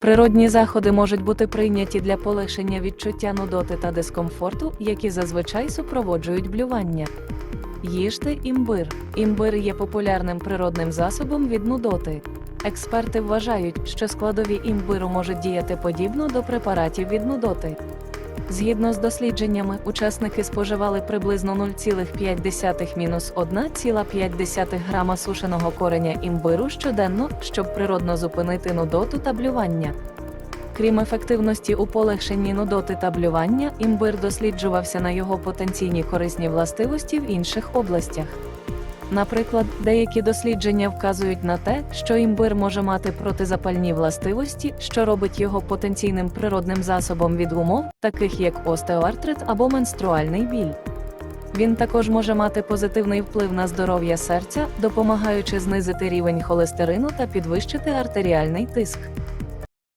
Природні заходи можуть бути прийняті для полегшення відчуття нудоти та дискомфорту, які зазвичай супроводжують блювання. Їжте імбир. Імбир є популярним природним засобом від нудоти. Експерти вважають, що складові імбиру можуть діяти подібно до препаратів від нудоти. Згідно з дослідженнями, учасники споживали приблизно 0,5-1,5 грама сушеного кореня імбиру щоденно, щоб природно зупинити нудоту та блювання. Крім ефективності у полегшенні нудоти та блювання, імбир досліджувався на його потенційні корисні властивості в інших областях. Наприклад, деякі дослідження вказують на те, що імбир може мати протизапальні властивості, що робить його потенційним природним засобом від умов, таких як остеоартрит або менструальний біль. Він також може мати позитивний вплив на здоров'я серця, допомагаючи знизити рівень холестерину та підвищити артеріальний тиск.